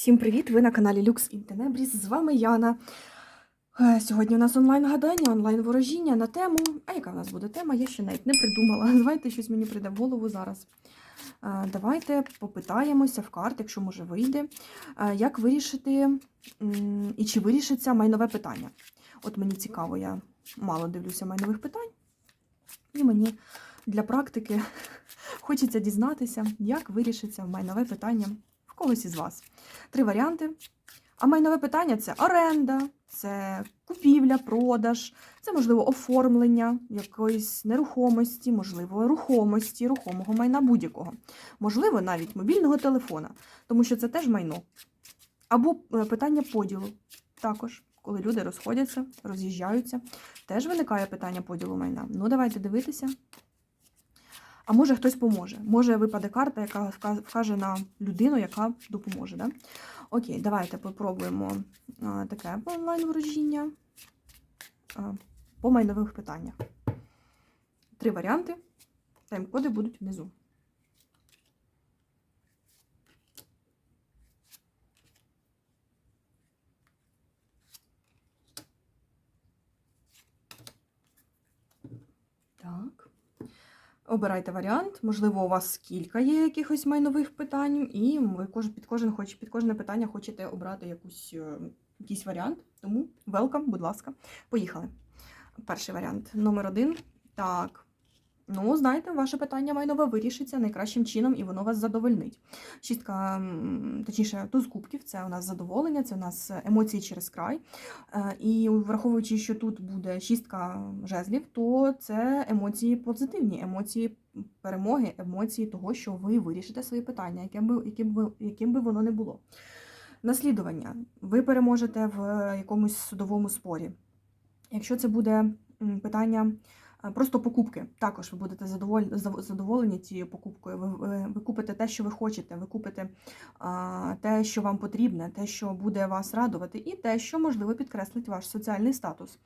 Всім привіт! Ви на каналі in Tenebris. З вами Яна. Е, Сьогодні у нас онлайн-гадання, онлайн-ворожіння на тему. А яка в нас буде тема? Я ще навіть не придумала. Давайте щось мені прийде в голову зараз. Е, Давайте попитаємося в карт, якщо може вийде, е, як вирішити і чи вирішиться майнове питання. От мені цікаво, я мало дивлюся майнових питань, і мені для практики хочеться дізнатися, як вирішиться майнове питання в когось із вас. Три варіанти. А майнове питання це оренда, це купівля, продаж, це, можливо, оформлення якоїсь нерухомості, можливо, рухомості, рухомого майна будь-якого. Можливо, навіть мобільного телефона, тому що це теж майно. Або е, питання поділу. Також, коли люди розходяться, роз'їжджаються, теж виникає питання поділу майна. Ну, давайте дивитися. А може хтось поможе. Може випаде карта, яка вкаже на людину, яка допоможе. Да? Окей, давайте попробуємо а, таке онлайн-ворожіння по майнових питаннях. Три варіанти. Тайм-коди будуть внизу. Так. Обирайте варіант. Можливо, у вас кілька є якихось майнових питань, і ви під, кожен, хоч, під кожне питання хочете обрати якусь, е, якийсь варіант. Тому welcome, будь ласка. Поїхали. Перший варіант. Номер один. Так. Ну, знаєте, ваше питання майнове вирішиться найкращим чином, і воно вас задовольнить. Шістка, точніше, туз кубків це у нас задоволення, це у нас емоції через край. Е, І враховуючи, що тут буде шістка жезлів, то це емоції позитивні, емоції перемоги, емоції того, що ви вирішите свої питання, яким би, яким би, яким би воно не було. Наслідування. Ви переможете в якомусь судовому спорі. Якщо це буде питання просто покупки, також ви будете задоволені, цією покупкою. Ви, ви, купите те, що ви хочете, ви купите те, що вам потрібне, те, що буде вас радувати, і те, що можливо підкреслить ваш соціальний статус.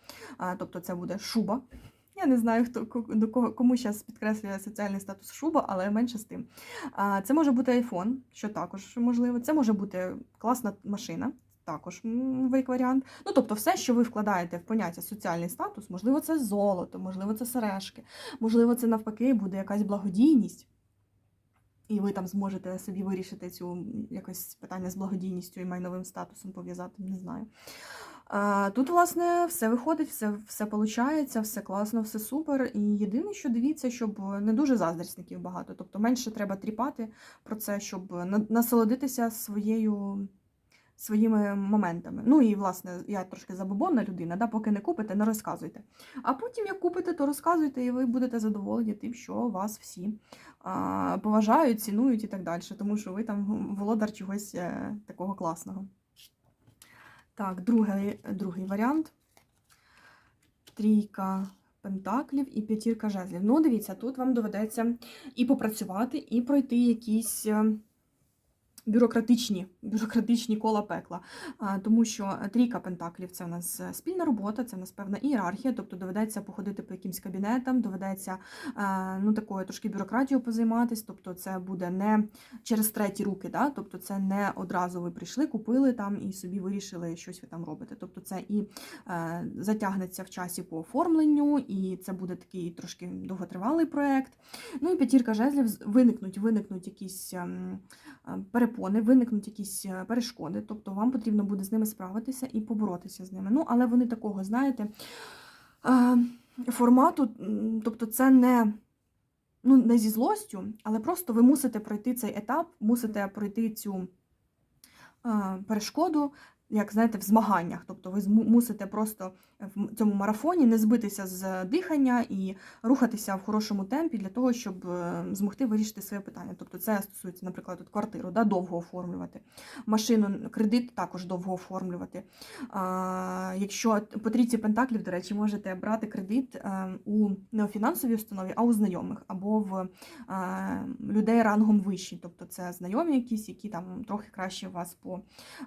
Тобто, це буде шуба. Я не знаю, хто до кого кому зараз підкреслює соціальний статус шуба, але менше з тим. Це може бути iPhone, що також можливо. Це може бути класна машина. Також варіант. Ну, тобто, все, що ви вкладаєте в поняття соціальний статус, можливо, це золото, можливо, це сережки, можливо, це навпаки буде якась благодійність, і ви там зможете собі вирішити цю якось питання з благодійністю і майновим статусом пов'язати, не знаю. Тут, власне, все виходить, все, все виходить, все класно, все супер. І єдине, що дивіться, щоб не дуже заздрісників багато. Тобто менше треба тріпати про це, щоб насолодитися своєю. Своїми моментами. Ну і власне, я трошки забобонна людина, да, поки не купите, не розказуйте. А потім, як купите, то розказуйте, і ви будете задоволені тим, що вас всі а, поважають, цінують і так далі, тому що ви там володар чогось е, такого класного. Так, другий, другий варіант. Трійка пентаклів і п'ятірка жезлів. Ну, дивіться, тут вам доведеться і попрацювати, і пройти якісь е, бюрократичні, бюрократичні кола пекла. Тому що трійка пентаклів це у нас е, спільна робота, це у нас певна ієрархія, тобто доведеться походити по якимсь кабінетам, доведеться е, ну, такою трошки бюрократією позайматись, тобто це буде не через треті руки, да? тобто це не одразу ви прийшли, купили там і собі вирішили, щось ви там робите. Тобто це і е, затягнеться в часі по оформленню, і це буде такий трошки довготривалий проєкт. Ну і п'ятірка жезлів виникнуть, виникнуть якісь ем, е, перепони, виникнуть якісь е, перешкоди. Тобто вам потрібно буде з ними справитися і поборотися з ними. Ну, але вони такого, знаєте, е, формату, тобто це не. Ну, не зі злостю, але просто ви мусите пройти цей етап, мусите пройти цю е, перешкоду, як знаєте, в змаганнях. Тобто ви мусите просто в цьому марафоні не збитися з дихання і рухатися в хорошому темпі для того, щоб е, змогти вирішити своє питання. Тобто це стосується, наприклад, от квартиру, да, довго оформлювати, машину, кредит також довго оформлювати. А, якщо по трійці пентаклів, до речі, можете брати кредит е, у не у фінансовій установі, а у знайомих або в е, людей рангом вищий. Тобто це знайомі якісь, які там трохи краще вас по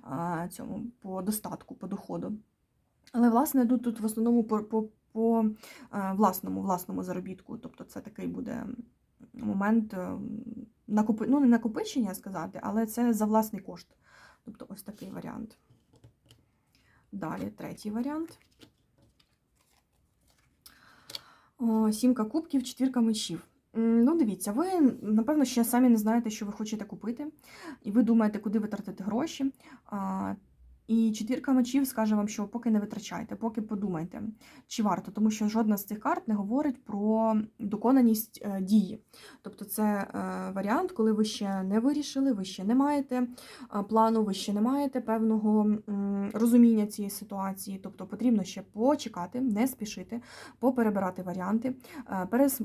а, цьому по достатку, по доходу. Але власне тут, тут в основному по, по, по е, власному, власному заробітку. Тобто це такий буде момент е, накопи... ну, не накопичення сказати, але це за власний кошт. Тобто ось такий варіант. Далі третій варіант. О, сімка кубків, четвірка мечів. Ну, дивіться, ви, напевно, ще самі не знаєте, що ви хочете купити, і ви думаєте, куди витратити гроші. І четвірка мечів скаже вам, що поки не витрачайте, поки подумайте, чи варто, тому що жодна з цих карт не говорить про доконаність е, дії. Тобто, це е, варіант, коли ви ще не вирішили, ви ще не маєте е, плану, ви ще не маєте певного розуміння цієї ситуації. Тобто потрібно ще почекати, не спішити, поперебирати варіанти,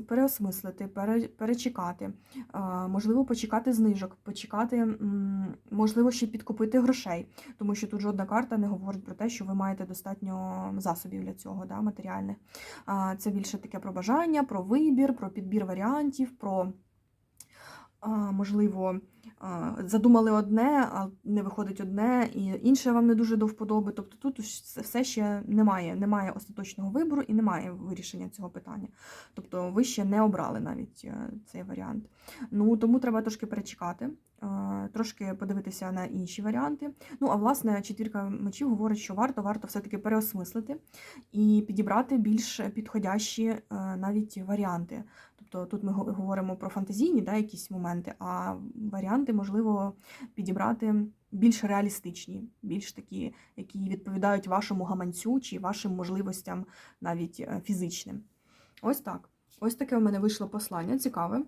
переосмислити, пере- перечекати, можливо, почекати знижок, почекати, можливо, ще підкупити грошей, тому що тут жодна карта не говорить про те, що ви маєте достатньо засобів для цього, да, матеріальних. Це більше таке про бажання, про вибір, про підбір варіантів, про можливо. Задумали одне, а не виходить одне, і інше вам не дуже до вподоби. Тобто тут все ще немає, немає остаточного вибору і немає вирішення цього питання. Тобто ви ще не обрали навіть е, цей варіант. Ну тому треба трошки перечекати, трошки подивитися на інші варіанти. Ну а власне, четвірка мечів говорить, що варто, варто все-таки переосмислити і підібрати більш підходящі е, навіть варіанти. Тобто тут ми говоримо про фантазійні да, якісь моменти, а варіанти можливо підібрати більш реалістичні, більш такі, які відповідають вашому гаманцю чи вашим можливостям навіть е, фізичним. Ось так. Ось таке у мене вийшло послання, цікаве.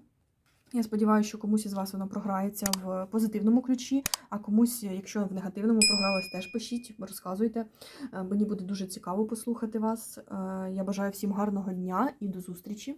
Я сподіваюся, що комусь із вас воно програється в позитивному ключі, а комусь, якщо в негативному програлось, теж пишіть, розказуйте. Е, Мені буде дуже цікаво послухати вас. Е, Я бажаю всім гарного дня і до зустрічі.